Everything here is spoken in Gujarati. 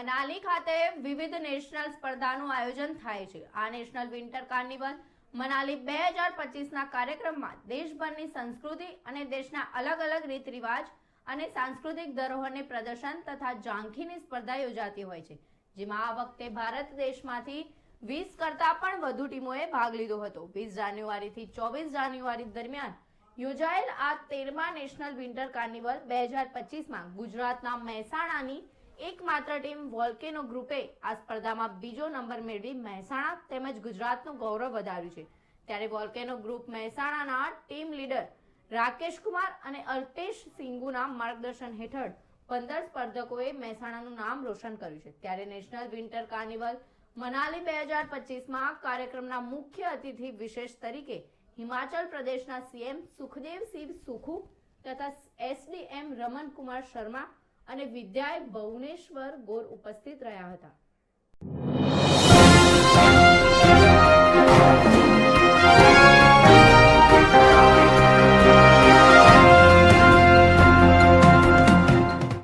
મનાલી ખાતે વિવિધ નેશનલ સ્પર્ધાનું આયોજન થાય છે. આ નેશનલ વિન્ટર કાર્નિવલ મનાલી બે હજાર પચીસના કાર્યક્રમમાં દેશભરની સંસ્કૃતિ અને દેશના અલગ અલગ રીત રિવાજ અને સાંસ્કૃતિક ધરોહરને પ્રદર્શન તથા ઝાંખીની સ્પર્ધા યોજાતી હોય છે. જેમાં આ વખતે ભારત દેશમાંથી વીસ કરતા પણ વધુ ટીમોએ ભાગ લીધો હતો. વીસ જાન્યુઆરીથી ચોવીસ જાન્યુઆરી દરમિયાન યોજાયેલ આ તેરમા નેશનલ વિન્ટર કાર્નિવલ બે હજાર પચીસમાં ગુજરાતના મહેસાણાની એકમાત્ર ટીમ વોલ્કેનો ગ્રુપે આ સ્પર્ધામાં બીજો નંબર મેળવી મહેસાણા તેમજ ગુજરાતનું ગૌરવ વધાર્યું છે. ત્યારે વોલ્કેનો ગ્રુપ મહેસાણાના ટીમ લીડર રાકેશ કુમાર અને અલ્પેશ સિંગુના માર્ગદર્શન હેઠળ પંદર સ્પર્ધકોએ મહેસાણાનું નામ રોશન કર્યું છે. ત્યારે નેશનલ વિન્ટર કાર્નિવલ મનાલી બે હજાર પચીસમાં કાર્યક્રમના મુખ્ય અતિથિ વિશેષ તરીકે હિમાચલ પ્રદેશના સીએમ સુખદેવ સિંહ સુખુ તથા એસડીએમ રમન કુમાર શર્મા અને વિદ્યાય ભુવનેશ્વર ગોર ઉપસ્થિત રહ્યા હતા.